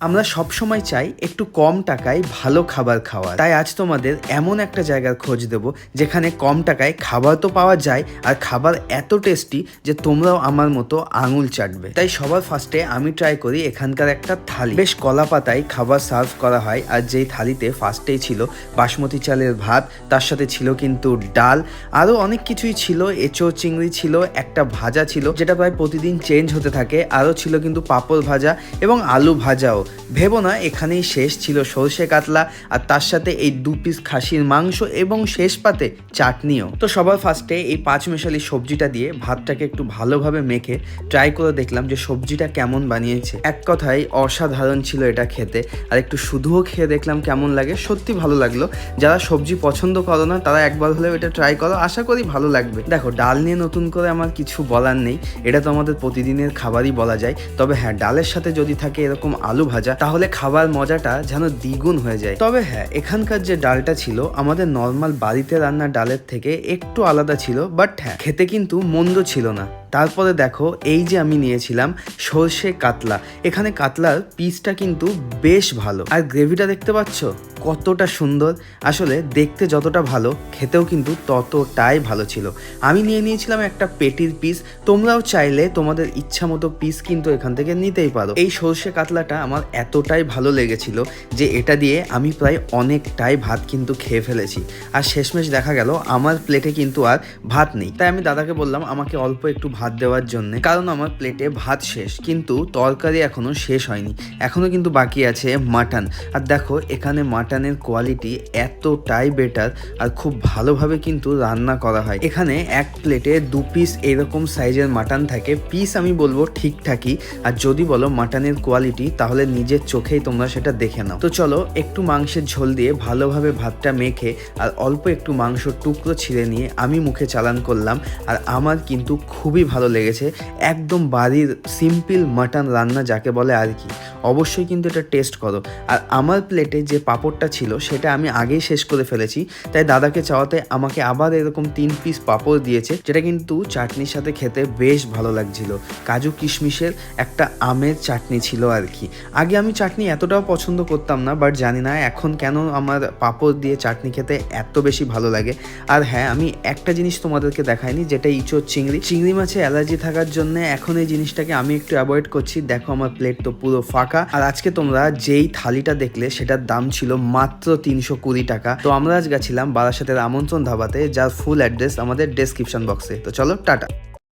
আমরা সব সময় চাই একটু কম টাকায় ভালো খাবার খাওয়া তাই আজ তোমাদের এমন একটা জায়গার খোঁজ দেব, যেখানে কম টাকায় খাবার তো পাওয়া যায় আর খাবার এত টেস্টি যে তোমরাও আমার মতো আঙুল চাটবে। তাই সবার ফার্স্টে আমি ট্রাই করি এখানকার একটা থালি। বেশ কলা পাতায় খাবার সার্ভ করা হয় আর যেই থালিতে ফার্স্টেই ছিল বাসমতি চালের ভাত, তার সাথে ছিল কিন্তু ডাল। আরও অনেক কিছুই ছিল, এঁচো, চিংড়ি ছিল, একটা ভাজা ছিল, যেটা প্রায় প্রতিদিন চেঞ্জ হতে থাকে। আরও ছিল কিন্তু পাঁপড় ভাজা এবং আলু ভাজাও। ভেবো না, এখানেই শেষ ছিল সর্ষে কাতলা আর তার সাথে এই দু পিস খাসির মাংস এবং শেষ পাতে চাটনিও। তো সবার ফার্স্টে এই পাঁচ মেশালি সবজিটা দিয়ে ভাতটাকে একটু ভালোভাবে মেখে ট্রাই করে দেখলাম যে সবজিটা কেমন বানিয়েছে। এক কথায় অসাধারণ ছিল এটা খেতে আর একটু শুধুও খেয়ে দেখলাম কেমন লাগে, সত্যি ভালো লাগল। যারা সবজি পছন্দ করো না, তারা একবার হলেও এটা ট্রাই করো, আশা করি ভালো লাগবে। দেখো, ডাল নিয়ে নতুন করে আমার কিছু বলার নেই, এটা তো আমাদের প্রতিদিনের খাবারই বলা যায়। তবে হ্যাঁ ডালের সাথে যদি থাকে এরকম আলু ভাজা, তাহলে খাবার মজাটা যেন দ্বিগুণ হয়ে যায়। তবে হ্যাঁ এখানকার যে ডালটা ছিল, আমাদের নর্মাল বাড়িতে রান্না ডালের থেকে একটু আলাদা ছিল বাট হ্যাঁ খেতে কিন্তু মন্দ ছিল না। তারপরে দেখো, এই যে আমি নিয়েছিলাম সর্ষে কাতলা। এখানে কাতলার পিসটা কিন্তু বেশ ভালো। আর গ্রেভিটা দেখতে পাচ্ছ? কতটা সুন্দর। আসলে দেখতে যতটা ভালো, খেতেও কিন্তু ততটাই ভালো ছিল। আমি নিয়ে নিয়েছিলাম একটা পেটির পিস তোমরাও চাইলে তোমাদের ইচ্ছা মতো পিস কিন্তু এখান থেকে নিতেই পারো। এই সর্ষে কাতলাটা আমার এতটাই ভালো লেগেছিল যে এটা দিয়ে আমি প্রায় অনেকটাই ভাত কিন্তু খেয়ে ফেলেছি। আর শেষমেশ দেখা গেল, আমার প্লেটে কিন্তু আর ভাত নেই। তাই আমি দাদাকে বললাম, আমাকে অল্প একটু ভাত দেওয়ার জন্য। কারণ আমার প্লেটে ভাত শেষ, কিন্তু তরকারি এখনও শেষ হয়নি। এখনও কিন্তু বাকি আছে মাটন আর দেখো, এখানে মাটনের কোয়ালিটি এতটাই বেটার আর খুব ভালোভাবে কিন্তু রান্না করা হয়। এখানে এক প্লেটে দু পিস এরকম সাইজের মাটন থাকে। পিস আমি বলব ঠিকঠাকই আর যদি বলো মাটনের কোয়ালিটি তাহলে নিজের চোখেই তোমরা সেটা দেখে নাও। তো চলো, একটু মাংসের ঝোল দিয়ে ভালোভাবে ভাতটা মেখে আর অল্প একটু মাংস টুকরো ছিঁড়ে নিয়ে আমি মুখে চালান করলাম। আর আমার কিন্তু খুবই ভালো লেগেছে। একদম বাড়ির সিম্পল মাটন রান্না যাকে বলে আর কি। অবশ্যই কিন্তু এটা টেস্ট করো। আর আমার প্লেটে যে পাঁপড়টা ছিল, সেটা আমি আগেই শেষ করে ফেলেছি। তাই দাদাকে চাওয়াতে আমাকে আবার এরকম তিন পিস পাঁপড় দিয়েছে, যেটা কিন্তু চাটনির সাথে খেতে বেশ ভালো লাগছিল। কাজু কিশমিশের একটা আমের চাটনি ছিল আর কি। আগে আমি চাটনি এতটাও পছন্দ করতাম না বাট জানি না এখন কেন আমার পাঁপড় দিয়ে চাটনি খেতে এত বেশি ভালো লাগে। আর হ্যাঁ আমি একটা জিনিস তোমাদেরকে দেখাইনি, যেটা ইঁচড় চিংড়ি। চিংড়ি মাছে অ্যালার্জি থাকার জন্য এখন এই জিনিসটাকে আমি একটু অ্যাভয়েড করছি। দেখো আমার প্লেট তো পুরো ফাঁকা আর আজকে তোমরা যেই থালিটা দেখলে, সেটার দাম ছিল মাত্র তিনশো কুড়ি টাকা। তো আমরা আজ গেছিলাম বারাসাতের আমন্ত্রণ ধাবাতে, যার ফুল অ্যাড্রেস আমাদের ডেসক্রিপশন বক্সে তো চলো, টাটা।